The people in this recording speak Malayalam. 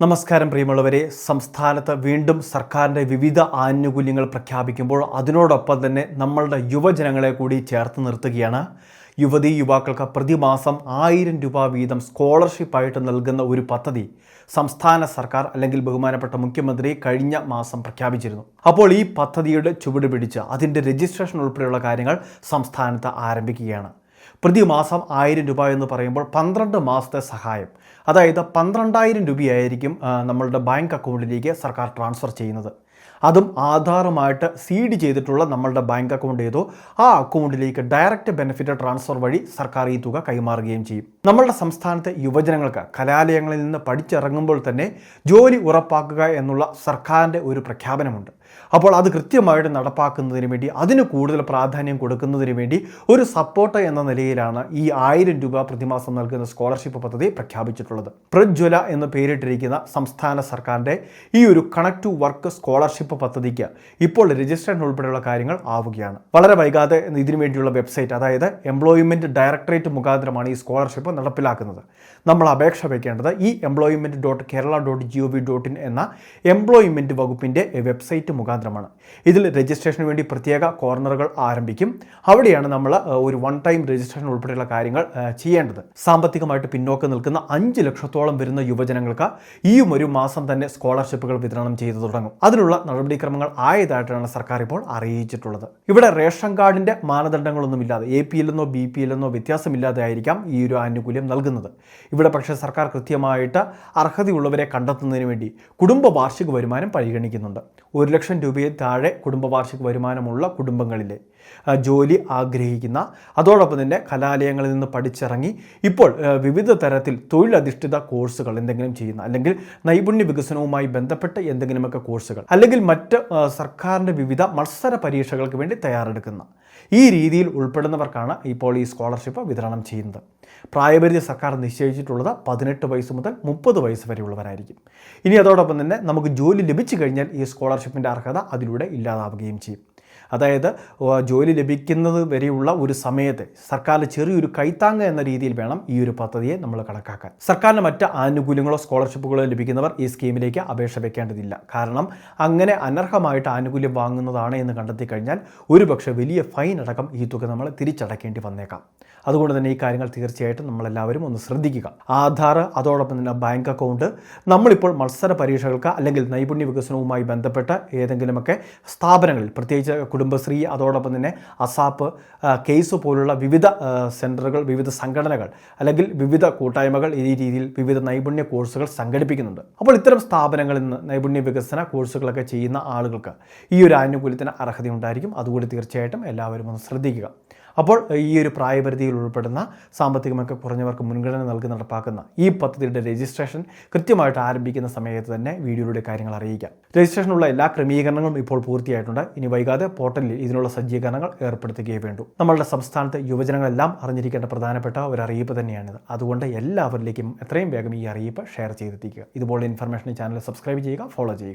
നമസ്കാരം പ്രിയമുള്ളവരെ. സംസ്ഥാനത്ത് വീണ്ടും സർക്കാരിന്റെ വിവിധ ആനുകൂല്യങ്ങൾ പ്രഖ്യാപിക്കുമ്പോൾ അതിനോടൊപ്പം തന്നെ നമ്മളുടെ യുവജനങ്ങളെ കൂടി ചേർത്ത് നിർത്തുകയാണ്. യുവതീ യുവാക്കൾക്ക് പ്രതിമാസം ആയിരം രൂപ വീതം സ്കോളർഷിപ്പായിട്ട് നൽകുന്ന ഒരു പദ്ധതി സംസ്ഥാന സർക്കാർ അല്ലെങ്കിൽ ബഹുമാനപ്പെട്ട മുഖ്യമന്ത്രി കഴിഞ്ഞ മാസം പ്രഖ്യാപിച്ചിരുന്നു. അപ്പോൾ ഈ പദ്ധതിയുടെ ചുവട് പിടിച്ച് അതിന്റെ രജിസ്ട്രേഷൻ ഉൾപ്പെടെയുള്ള കാര്യങ്ങൾ സംസ്ഥാനത്ത് ആരംഭിക്കുകയാണ്. പ്രതിമാസം ആയിരം രൂപ എന്ന് പറയുമ്പോൾ പന്ത്രണ്ട് മാസത്തെ സഹായം. അതായത് പന്ത്രണ്ടായിരം രൂപയായിരിക്കും നമ്മളുടെ ബാങ്ക് അക്കൗണ്ടിലേക്ക് സർക്കാർ ട്രാൻസ്ഫർ ചെയ്യുന്നത്. അതും ആധാറുമായിട്ട് സീഡ് ചെയ്തിട്ടുള്ള നമ്മളുടെ ബാങ്ക് അക്കൗണ്ട് ഏതോ ആ അക്കൗണ്ടിലേക്ക് ഡയറക്റ്റ് ബെനിഫിറ്റ് ട്രാൻസ്ഫർ വഴി സർക്കാർ ഈ തുക കൈമാറുകയും ചെയ്യും. നമ്മളുടെ സംസ്ഥാനത്തെ യുവജനങ്ങൾക്ക് കലാലയങ്ങളിൽ നിന്ന് പഠിച്ചിറങ്ങുമ്പോൾ തന്നെ ജോലി ഉറപ്പാക്കുക എന്നുള്ള സർക്കാരിന്റെ ഒരു പ്രഖ്യാപനമുണ്ട്. അപ്പോൾ അത് കൃത്യമായിട്ട് നടപ്പാക്കുന്നതിന് വേണ്ടി അതിന് കൂടുതൽ പ്രാധാന്യം കൊടുക്കുന്നതിന് വേണ്ടി ഒരു സപ്പോർട്ട് എന്ന നിലയിലാണ് ഈ ആയിരം രൂപ പ്രതിമാസം നൽകുന്ന സ്കോളർഷിപ്പ് പദ്ധതി പ്രഖ്യാപിച്ചിട്ടുള്ളത്. പ്രജ്വല എന്ന് പേരിട്ടിരിക്കുന്ന സംസ്ഥാന സർക്കാരിന്റെ ഈ ഒരു കണക്ട് ടു വർക്ക് സ്കോളർഷിപ്പ് പദ്ധതിക്ക് ഇപ്പോൾ രജിസ്ട്രേഷൻ ഉൾപ്പെടെയുള്ള കാര്യങ്ങൾ ആവുകയാണ്. വളരെ വൈകാതെ ഇതിനു വേണ്ടിയുള്ള വെബ്സൈറ്റ് അതായത് എംപ്ലോയ്മെന്റ് ഡയറക്ടറേറ്റ് മുഖാന്തരമാണ് ഈ സ്കോളർഷിപ്പ് നടപ്പിലാക്കുന്നത്. നമ്മൾ അപേക്ഷ വയ്ക്കേണ്ടത് ഈ employment dot Kerala dot G O V dot in എന്ന എംപ്ലോയ്മെന്റ് വകുപ്പിന്റെ വെബ്സൈറ്റ് മുഖാന്തരമാണ്. ഇതിൽ രജിസ്ട്രേഷന് വേണ്ടി പ്രത്യേക കോർണറുകൾ ആരംഭിക്കും. അവിടെയാണ് നമ്മൾ ഒരു വൺ ടൈം രജിസ്ട്രേഷൻ ഉൾപ്പെടെയുള്ള കാര്യങ്ങൾ ചെയ്യേണ്ടത്. സാമ്പത്തികമായിട്ട് പിന്നോക്കം നിൽക്കുന്ന അഞ്ച് ലക്ഷത്തോളം വരുന്ന യുവജനങ്ങൾക്ക് ഈയും ഒരു മാസം തന്നെ സ്കോളർഷിപ്പുകൾ വിതരണം ചെയ്തു തുടങ്ങും. അതിനുള്ള നടപടിക്രമങ്ങൾ ആയതായിട്ടാണ് സർക്കാർ ഇപ്പോൾ അറിയിച്ചിട്ടുള്ളത്. ഇവിടെ റേഷൻ കാർഡിന്റെ മാനദണ്ഡങ്ങളൊന്നുമില്ലാതെ എ പി എല്ലെന്നോ ബി പി എല്ലെന്നോ വ്യത്യാസമില്ലാതെ ആയിരിക്കാം ഈ ഒരു ആനുകൂല്യം നൽകുന്നത്. ഇവിടെ പക്ഷേ സർക്കാർ കൃത്യമായിട്ട് അർഹതയുള്ളവരെ കണ്ടെത്തുന്നതിന് വേണ്ടി കുടുംബ വാർഷിക വരുമാനം പരിഗണിക്കുന്നുണ്ട്. ഒരു ലക്ഷം രൂപയിൽ താഴെ കുടുംബവാർഷിക വരുമാനമുള്ള കുടുംബങ്ങളിൽ ജോലി ആഗ്രഹിക്കുന്ന അതോടൊപ്പം തന്നെ കലാലയങ്ങളിൽ നിന്ന് പഠിച്ചിറങ്ങി ഇപ്പോൾ വിവിധ തരത്തിൽ തൊഴിലധിഷ്ഠിത കോഴ്സുകൾ എന്തെങ്കിലും ചെയ്യുന്ന അല്ലെങ്കിൽ നൈപുണ്യ വികസനവുമായി ബന്ധപ്പെട്ട എന്തെങ്കിലുമൊക്കെ കോഴ്സുകൾ അല്ലെങ്കിൽ മറ്റ് സർക്കാരിന്റെ വിവിധ മത്സര പരീക്ഷകൾക്ക് വേണ്ടി തയ്യാറെടുക്കുന്ന ഈ രീതിയിൽ ഉൾപ്പെടുന്നവർക്കാണ് ഇപ്പോൾ ഈ സ്കോളർഷിപ്പ് വിതരണം ചെയ്യുന്നത്. പ്രായപരിധി സർക്കാർ നിശ്ചയിച്ചിട്ടുള്ളത് പതിനെട്ട് വയസ്സ് മുതൽ മുപ്പത് വയസ്സ് വരെയുള്ളവരായിരിക്കും. ഇനി അതോടൊപ്പം തന്നെ നമുക്ക് ജോലി ലഭിച്ചു കഴിഞ്ഞാൽ ഈ സ്കോളർഷിപ്പിന്റെ അർഹത അതിലൂടെ ഇല്ലാതാവുകയും ചെയ്യും. അതായത് ജോലി ലഭിക്കുന്നത് വരെയുള്ള ഒരു സമയത്ത് സർക്കാർ ചെറിയൊരു കൈത്താങ്ങ് എന്ന രീതിയിൽ വേണം ഈ ഒരു പദ്ധതിയെ നമ്മൾ കണക്കാക്കാൻ. സർക്കാരിന് മറ്റ് ആനുകൂല്യങ്ങളോ സ്കോളർഷിപ്പുകളോ ലഭിക്കുന്നവർ ഈ സ്കീമിലേക്ക് അപേക്ഷ വെക്കേണ്ടതില്ല. കാരണം അങ്ങനെ അനർഹമായിട്ട് ആനുകൂല്യം വാങ്ങുന്നതാണ് എന്ന് കണ്ടെത്തി കഴിഞ്ഞാൽ ഒരുപക്ഷെ വലിയ ഫൈൻ അടക്കം ഈ തുക നമ്മൾ തിരിച്ചടക്കേണ്ടി വന്നേക്കാം. അതുകൊണ്ട് തന്നെ ഈ കാര്യങ്ങൾ തീർച്ചയായിട്ടും നമ്മളെല്ലാവരും ഒന്ന് ശ്രദ്ധിക്കുക. ആധാർ അതോടൊപ്പം തന്നെ ബാങ്ക് അക്കൗണ്ട് നമ്മളിപ്പോൾ മത്സര പരീക്ഷകൾക്ക് അല്ലെങ്കിൽ നൈപുണ്യ വികസനവുമായി ബന്ധപ്പെട്ട ഏതെങ്കിലുമൊക്കെ സ്ഥാപനങ്ങളിൽ പ്രത്യേകിച്ച് കുടുംബശ്രീ അതോടൊപ്പം തന്നെ അസാപ്പ് കേസ് പോലുള്ള വിവിധ സെന്ററുകൾ വിവിധ സംഘടനകൾ അല്ലെങ്കിൽ വിവിധ കൂട്ടായ്മകൾ ഈ രീതിയിൽ വിവിധ നൈപുണ്യ കോഴ്സുകൾ സംഘടിപ്പിക്കുന്നുണ്ട്. അപ്പോൾ ഇത്തരം സ്ഥാപനങ്ങളിൽ നിന്ന് നൈപുണ്യ വികസന കോഴ്സുകളൊക്കെ ചെയ്യുന്ന ആളുകൾക്ക് ഈ ഒരു ആനുകൂല്യത്തിന് അർഹതയുണ്ടായിരിക്കും അതുകൂടി തീർച്ചയായിട്ടും എല്ലാവരും ഒന്ന് ശ്രദ്ധിക്കുക. അപ്പോൾ ഈ ഒരു പ്രായപരിധിയിൽ ഉൾപ്പെടുന്ന സാമ്പത്തികമൊക്കെ കുറഞ്ഞവർക്ക് മുൻഗണന നൽകി നടപ്പാക്കുന്ന ഈ പദ്ധതിയുടെ രജിസ്ട്രേഷൻ കൃത്യമായിട്ട് ആരംഭിക്കുന്ന സമയത്ത് തന്നെ വീഡിയോയുടെ കാര്യങ്ങൾ അറിയിക്കാം. രജിസ്ട്രേഷനുള്ള എല്ലാ ക്രമീകരണങ്ങളും ഇപ്പോൾ പൂർത്തിയായിട്ടുണ്ട്. ഇനി വൈകാതെ പോർട്ടലിൽ ഇതിനുള്ള സജ്ജീകരണങ്ങൾ ഏർപ്പെടുത്തുകയേ വേണ്ടു. നമ്മളുടെ സംസ്ഥാനത്തെ യുവജനങ്ങളെല്ലാം അറിഞ്ഞിരിക്കേണ്ട പ്രധാനപ്പെട്ട ഒരു അറിയിപ്പ് തന്നെയാണിത്. അതുകൊണ്ട് എല്ലാവരിലേക്കും എത്രയും വേഗം ഈ അറിയിപ്പ് ഷെയർ ചെയ്തെത്തിക്കുക. ഇതുപോലെ ഇൻഫർമേഷൻ ചാനൽ സബ്സ്ക്രൈബ് ചെയ്യുക ഫോളോ ചെയ്യുക.